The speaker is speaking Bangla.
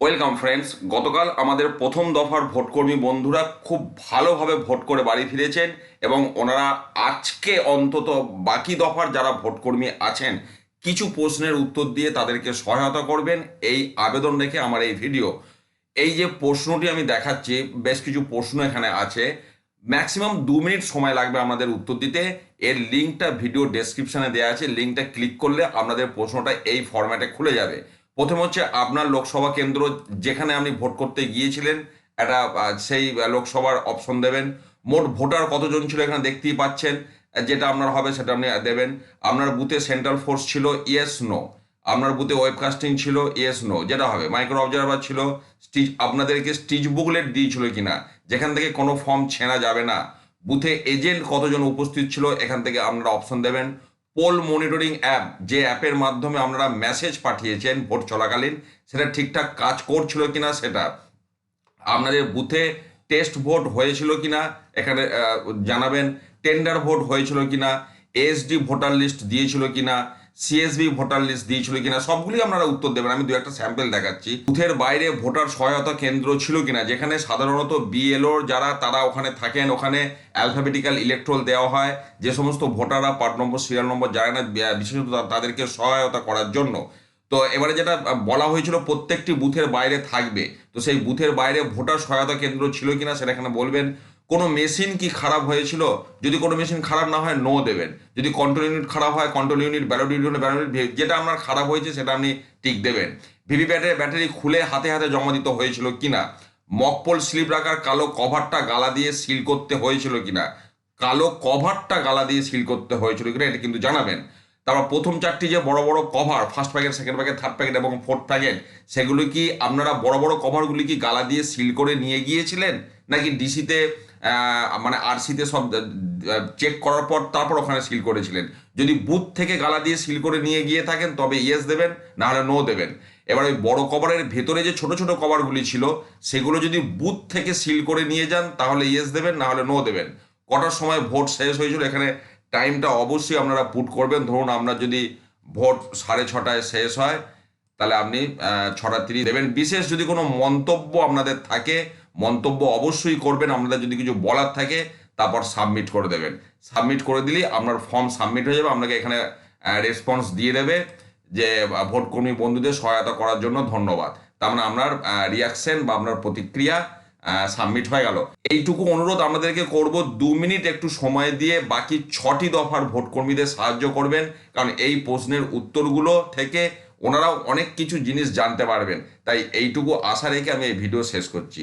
ওয়েলকাম ফ্রেন্ডস গতকাল আমাদের প্রথম দফার ভোটকর্মী বন্ধুরা খুব ভালোভাবে ভোট করে বাড়ি ফিরেছেন এবং ওনারা আজকে অন্তত বাকি দফার যারা ভোটকর্মী আছেন, কিছু প্রশ্নের উত্তর দিয়ে তাদেরকে সহায়তা করবেন এই আবেদন রেখে আমার এই ভিডিও। এই যে প্রশ্নটি আমি দেখাচ্ছি, বেশ কিছু প্রশ্ন এখানে আছে। ম্যাক্সিমাম দু মিনিট সময় লাগবে আমাদের উত্তর দিতে। এর লিঙ্কটা ভিডিও ডেসক্রিপশানে দেওয়া আছে। লিঙ্কটা ক্লিক করলে আপনাদের প্রশ্নটা এই ফরম্যাটে খুলে যাবে। প্রথম হচ্ছে আপনার লোকসভা কেন্দ্র যেখানে আপনি ভোট করতে গিয়েছিলেন, একটা সেই লোকসভার অপশন দেবেন। মোট ভোটার কতজন ছিল এখানে দেখতেই পাচ্ছেন, যেটা আপনার হবে সেটা আপনি দেবেন। আপনার বুথে সেন্ট্রাল ফোর্স ছিল ইয়েস নো আপনার বুথে ওয়েবকাস্টিং ছিল ইয়েস নো যেটা হবে মাইক্রো অবজারভার ছিল স্টিচ আপনাদেরকে স্টিচ বুকলেট দিয়েছিল কিনা, যেখান থেকে কোনো ফর্ম ছেঁড়া যাবে না। বুথে এজেন্ট কতজন উপস্থিত ছিল, এখান থেকে আপনারা অপশন দেবেন। পোল মনিটরিং অ্যাপ, যে অ্যাপের মাধ্যমে আপনারা মেসেজ পাঠিয়েছেন ভোট চলাকালীন, সেটা ঠিকঠাক কাজ করছিল কিনা সেটা, আপনাদের বুথে টেস্ট ভোট হয়েছিল কিনা, এখানে জানাবেন টেন্ডার ভোট হয়েছিল কিনা এসডি ভোটার লিস্ট দিয়েছিল কিনা সিএসবি ভোটার লিস্ট দিয়েছিল কিনা, সবগুলি আপনারা উত্তর দেবেন। আমি দু একটা স্যাম্পল দেখাচ্ছি। বুথের বাইরে ভোটার সহায়তা কেন্দ্র ছিল কিনা, যেখানে সাধারণত বিএলওর যারা, তারা ওখানে থাকেন। ওখানে অ্যালফাবেটিক্যাল ইলেকট্রল দেওয়া হয়। যে সমস্ত ভোটাররা পার্ট নম্বর সিরিয়াল নম্বর জানে না বিশেষত তাদেরকে সহায়তা করার জন্য। তো এবারে যেটা বলা হয়েছিল, প্রত্যেকটি বুথের বাইরে থাকবে। তো সেই বুথের বাইরে ভোটার সহায়তা কেন্দ্র ছিল কিনা, সেটা এখানে বলবেন। কোনো মেশিন কি খারাপ হয়েছিল? যদি কোনো মেশিন খারাপ না হয় নো দেবেন। যদি কন্ট্রোল ইউনিট খারাপ হয় control unit ballot unit ballot যেটা আপনার খারাপ হয়েছে, সেটা আপনি টিক দেবেন। ভিভিপ্যাটের ব্যাটারি খুলে হাতে হাতে জমা দিতে হয়েছিল কিনা? মকপল স্লিপ রাখার কালো কভারটা গালা দিয়ে সিল করতে হয়েছিল কিনা? কালো কভারটা গালা দিয়ে সিল করতে হয়েছিল কিনা, এটা কিন্তু জানাবেন। তারপর প্রথম চারটি যে বড় বড় cover first packet second packet third packet এবং ফোর্থ প্যাকেট সেগুলো কি আপনারা বড় বড় কভারগুলি কি গালা দিয়ে সিল করে নিয়ে গিয়েছিলেন? নাকি ডিসিতে মানে আরসিতে সব চেক করার পর তারপর ওখানে সিল করেছিলেন। যদি বুথ থেকে গালা দিয়ে সিল করে নিয়ে গিয়ে থাকেন, তবে ইয়েস দেবেন না হলে নো দেবেন। এবার ওই বড় কভারের ভেতরে যে ছোট ছোট কভারগুলি ছিল, সেগুলো যদি বুথ থেকে সিল করে নিয়ে যান, তাহলে ইয়েস দেবেন না হলে নো দেবেন। কটার সময় ভোট শেষ হয়েছিল, এখানে টাইমটা অবশ্যই আপনারা পুট করবেন। ধরুন আপনার যদি ভোট সাড়ে ছটায় শেষ হয়, তাহলে আপনি ছটা তিরিশ দেবেন। বিশেষ যদি কোনো মন্তব্য আপনাদের থাকে মন্তব্য অবশ্যই করবেন আপনাদের যদি কিছু বলার থাকে তারপর সাবমিট করে দেবেন। সাবমিট করে দিলেই আপনার ফর্ম সাবমিট হয়ে যাবে আপনাকে এখানে রেসপন্স দিয়ে দেবে যে আহ, ভোট কর্মী বন্ধুদের সহায়তা করার জন্য ধন্যবাদ। তার মানে আপনার রিয়াকশন বা আপনার প্রতিক্রিয়া সাবমিট হয়ে গেল। এইটুকু অনুরোধ আমাদেরকে করব দু মিনিট একটু সময় দিয়ে বাকি ছটি দফার ভোট কর্মীদের সাহায্য করবেন কারণ এই প্রশ্নের উত্তরগুলো থেকে ওনারাও অনেক কিছু জিনিস জানতে পারবেন। তাই এইটুকু আশা রেখে আমি এই ভিডিও শেষ করছি।